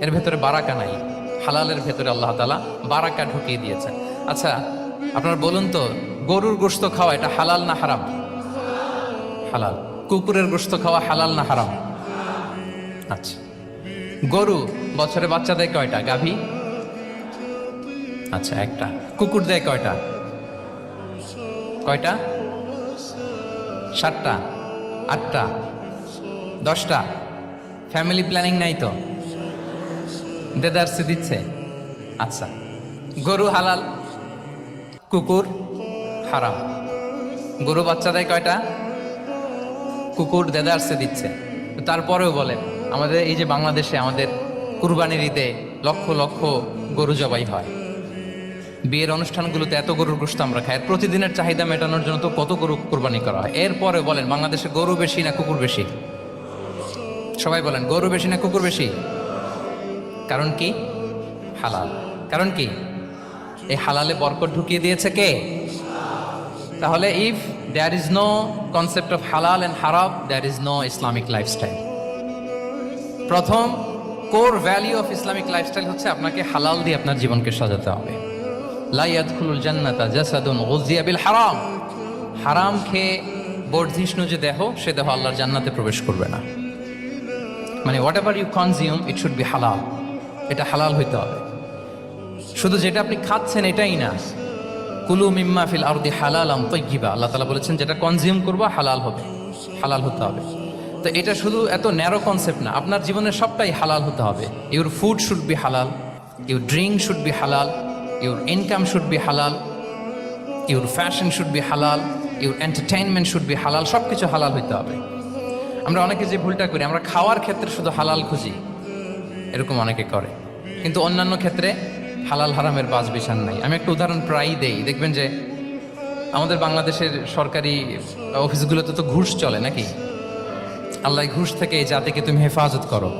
এর ভেতরে বারাকা নাই। হালালের ভেতরে আল্লাহ তালা বারাকা ঢুকিয়ে দিয়েছেন। আচ্ছা আপনার বলুন তো, গরুর গোস্ত খাওয়া এটা হালাল না হারাম? হালাল। কুকুরের গোস্ত খাওয়া হালাল না হারাম? আচ্ছা। গরু, বছরে বাচ্চা দেয় কয়টা? গাভী? আচ্ছা একটা। কুকুর দেয় কয়টা? কয়টা? সাতটা। আটটা। দশটা। ফ্যামিলি প্ল্যানিং নাই তো? দেদারসে দিচ্ছে। আচ্ছা গরু হালাল, কুকুর হারাম। গরু বাচ্চা দেয় কয়টা? কুকুর দেদারসে দিচ্ছে। তারপরেও বলেন, আমাদের এই যে বাংলাদেশে আমাদের কুরবানির ঈদে লক্ষ লক্ষ গরু জবাই হয়। বিয়ের অনুষ্ঠানগুলোতে এত গরুর গোস্ত আমরা খাই প্রতিদিনের চাহিদা মেটানোর জন্য তো কত গরু কুরবানি করা হয়। এরপরে বলেন, বাংলাদেশে গরু বেশি না কুকুর বেশি? সবাই বলেন, গরু বেশি না কুকুর বেশি? কারণ কি? হালাল। কারণ কি? এই হালালে বরকত ঢুকিয়ে দিয়েছে কে? তাহলে if there is no concept of হালাল অ্যান্ড হারাম there is no Islamic lifestyle প্রথম core value of Islamic lifestyle হচ্ছে আপনাকে হালাল দিয়ে আপনার জীবনকে সাজাতে হবে। লাইয়াদখুলুল জান্নাতা জাসাদুন গুজিয়া বিল হারাম। হারাম খেয়ে বর্ধিষ্ণু যে দেহ, সে দেহ আল্লাহর জান্নাতে প্রবেশ করবে না। মানে whatever you consume it should be হালাল এটা হালাল হইতে হবে। শুধু যেটা আপনি খাচ্ছেন এটাই না। কুলু মিম্মা ফিল আরদি হালাল তৈগিবা আল্লাহ তালা বলেছেন, যেটা কনজিউম করব, হালাল হবে। হালাল হতে হবে। তো এটা শুধু এত ন্যারো কনসেপ্ট না, আপনার জীবনের সবটাই হালাল হতে হবে। ইউর ফুড শুড বি হালাল ইউর ড্রিঙ্ক শুড বি হালাল ইউর ইনকাম শুড বি হালাল ইউর ফ্যাশন শুড বি হালাল ইউর এন্টারটেইনমেন্ট শুড বি হালাল সব কিছু হালাল হইতে হবে। আমরা অনেকে যে ভুলটা করি, আমরা খাওয়ার ক্ষেত্রে শুধু হালাল খুঁজি। এরকম অনেকে করে। কিন্তু অন্যান্য ক্ষেত্রে হালাল হারামের বাজ বিশান নাই। আমি একটা উদাহরণ প্রায়ই দেই। দেখবেন যে আমাদের বাংলাদেশের সরকারি অফিসগুলোতে তো ঘুষ চলে নাকি? আল্লাহ ঘুষ থেকে এই জাতিকে তুমি হেফাজত করো।